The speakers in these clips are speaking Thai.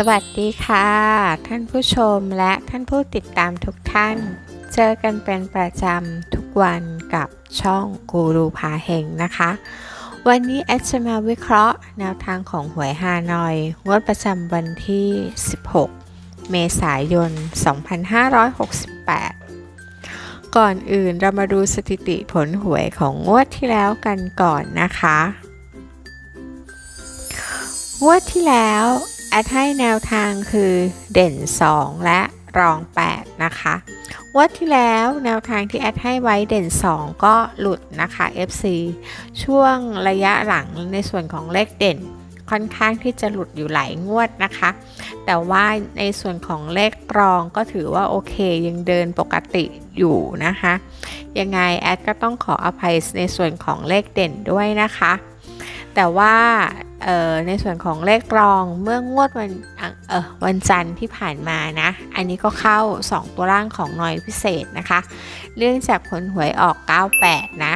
สวัสดีค่ะ ท่านผู้ชมและท่านผู้ติดตามทุกท่าน เจอกันเป็นประจำทุกวันกับช่องกูรูพาเฮงนะคะ วันนี้แอดจะมาวิเคราะห์แนวทางของหวยฮานอย งวดประจำวันที่ 16 เมษายน 2568 ก่อนอื่นเรามาดูสถิติผลหวยของงวดที่แล้วกันก่อนนะคะ งวดที่แล้ว แอดให้แนวทางคือเด่น 2 และรอง 8 นะคะงวดที่แล้วแนวทางที่แอดให้ไว้เด่น 2 ก็หลุดนะคะ FC ช่วงระยะหลังในส่วนของเลขเด่นค่อนข้างที่จะหลุดอยู่หลายงวดนะคะ แต่ว่าในส่วนของเลขรองก็ถือว่าโอเคยังเดินปกติอยู่นะคะ ยังไงแอดก็ต้องขออภัยในส่วนของเลขเด่นด้วยนะคะ แต่ว่า ในส่วนของเลขรองเมื่องวดวันเออวันจันทร์ที่ผ่านมานะ อันนี้ก็เข้า 2 ตัวล่างของนอยพิเศษนะคะเนื่องจากผลหวยออก 98 นะ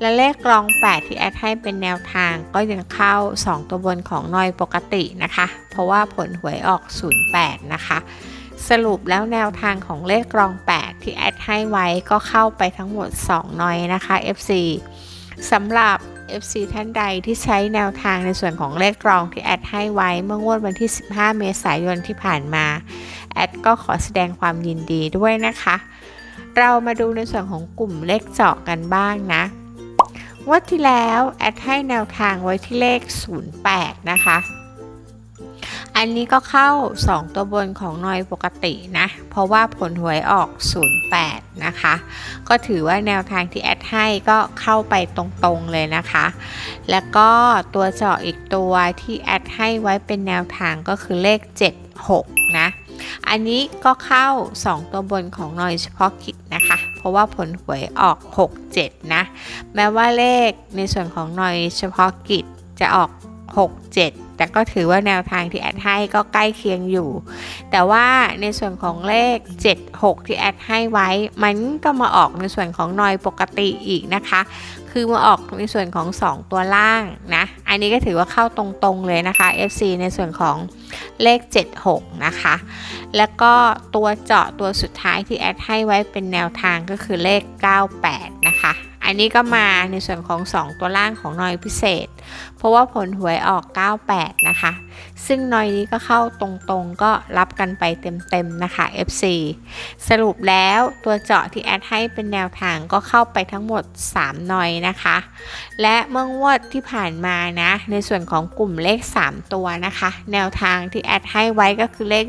และเลขรอง 8 ที่แอดให้เป็นแนวทางก็ยังเข้า 2 ตัวบนของนอยปกตินะคะ เพราะว่าผลหวยออก 08 นะคะ สรุปแล้วแนวทางของเลขรอง 8 ที่แอดให้ไว้ก็เข้าไปทั้งหมด 2 นอยนะคะ FC สำหรับ FC ท่านใดที่ใช้แนวทางในส่วนของเลขรองที่แอดให้ไว้เมื่องวดวันที่ 15 เมษายนที่ผ่านมา แอดก็ขอแสดงความยินดีด้วยนะคะ เรามาดูในส่วนของกลุ่มเลขเจาะกันบ้างนะงวดที่แล้วแอดให้แนวทางไว้ที่เลข 08 นะคะ อันนี้ก็เข้า 2 ตัวบนของนอยปกตินะ เพราะว่าผลหวยออก 08 นะคะ ก็ถือว่าแนวทางที่แอดให้ก็เข้าไปตรงๆเลยนะคะ แล้วก็ตัวเจาะอีกตัวที่แอดให้ไว้เป็นแนวทางก็คือเลข 76 นะ อันนี้ก็เข้า 2 ตัวบนของนอยเฉพาะกิจนะคะ เพราะว่าผลหวยออก 67 นะ แม้ว่าเลขในส่วนของนอยเฉพาะกิจจะออก 67 แต่ก็ถือว่าแนวทางที่แอดให้ก็ใกล้เคียงอยู่ แต่ว่าในส่วนของเลข 76 ที่แอดให้ไว้ มันก็มาออกในส่วนของนอยปกติอีกนะคะ คือมาออกในส่วนของ 2 ตัวล่างนะ อันนี้ก็ถือว่าเข้าตรงๆเลยนะคะ FC ในส่วนของเลข 76 นะคะ แล้วก็ตัวเจาะตัวสุดท้ายที่แอดให้ไว้เป็นแนวทางก็คือเลข 98 อันนี้ก็มาในส่วนของ 2 ตัวล่างของนอยพิเศษ เพราะว่าผลหวยออก 98 นะคะ ซึ่งนอยนี้ก็เข้าตรงๆ ก็รับกันไปเต็มๆนะคะ FC สรุปแล้วตัวเจาะที่แอดให้เป็นแนวทางก็เข้าไปทั้งหมด 3 นอยนะคะ และเมื่องวดที่ผ่านมานะ ในส่วนของกลุ่มเลข 3 ตัวนะคะ แนวทางที่แอดให้ไว้ก็คือเลข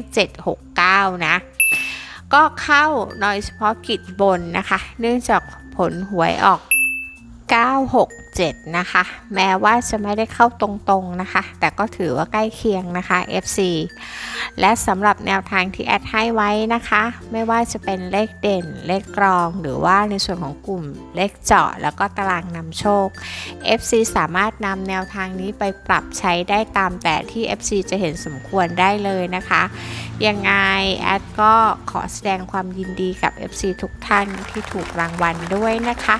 769 นะก็เข้านอยเฉพาะกิจบนนะคะ เนื่องจากผลหวยออก 967 นะคะ แม้ว่าจะไม่ได้เข้าตรงๆนะคะ แต่ก็ถือว่าใกล้เคียงนะคะ FC และสำหรับแนวทางที่แอดให้ไว้นะคะ ไม่ว่าจะเป็นเลขเด่น เลขกรอง หรือว่าในส่วนของกลุ่มเลขเจาะ แล้วก็ตารางนำโชค FC สามารถนำแนวทางนี้ไปปรับใช้ได้ตามแต่ที่ FC จะเห็นสมควรได้เลยนะคะ ยังไงแอดก็ขอแสดงความยินดีกับ FC ทุกท่านที่ถูกรางวัลด้วยนะคะ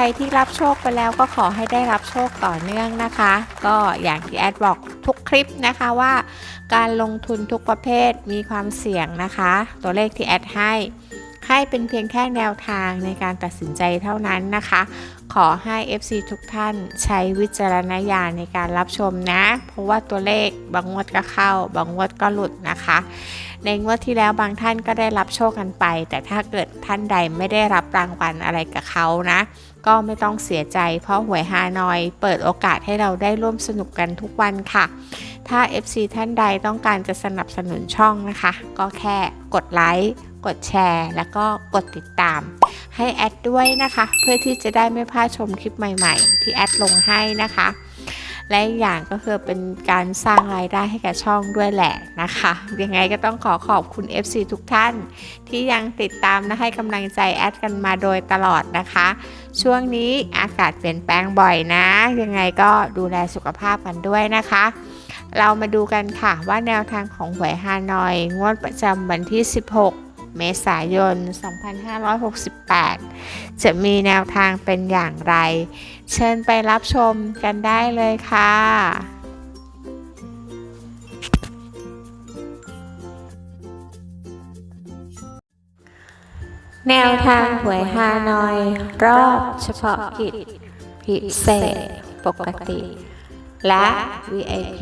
รที่รับโชคไปแล้วก็ขอให้ได้รับโชคต่อเนื่องนะคะ ก็อย่างที่แอดบอกทุกคลิปนะคะว่า การลงทุนทุกประเภทมีความเสี่ยงนะคะ ตัวเลขที่แอดให้ให้เป็นเพียงแค่แนวทางในการตัดสินใจเท่านั้นนะคะ ขอให้ FC ทุกท่านใช้วิจารณญาณในการรับชมนะ เพราะว่าตัวเลขบางงวดก็เข้า บางงวดก็หลุดนะคะ ในงวดที่แล้วบางท่านก็ได้รับโชคกันไป แต่ถ้าเกิดท่านใดไม่ได้รับรางวัลอะไรกับเขานะ ก็ไม่ต้องเสียใจ เพราะหวยฮานอย เปิดโอกาสให้เราได้ร่วมสนุกกันทุกวันค่ะ ถ้า FC ท่านใดต้องการจะสนับสนุนช่องนะคะ ก็แค่กดไลค์กดแชร์ แล้วก็กดติดตาม ให้แอดด้วยนะคะ เพื่อที่จะได้ไม่พลาดชมคลิปใหม่ ๆ ที่แอดลงให้นะคะ และอีกอย่างก็คือเป็นการสร้างรายได้ให้กับช่องด้วยแหละนะคะ ยังไงก็ต้องขอขอบคุณ FC ทุกท่าน ที่ยังติดตามและให้กำลังใจแอดกันมาโดยตลอดนะคะ ช่วงนี้อากาศเปลี่ยนแปลงบ่อยนะ ยังไงก็ดูแลสุขภาพกันด้วยนะคะ เรามาดูกันค่ะว่าแนวทางของหวยฮานอย งวดประจำวันที่ 16 เมษายน 2568 จะมีแนวทางเป็นอย่างไร เชิญไปรับชมกันได้เลยค่ะแนวทางหวยฮานอย รอบเฉพาะกิจ พิเศษ ปกติ และ VIP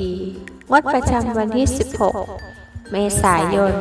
งวดประจำวันที่ 16 เมษายน 2568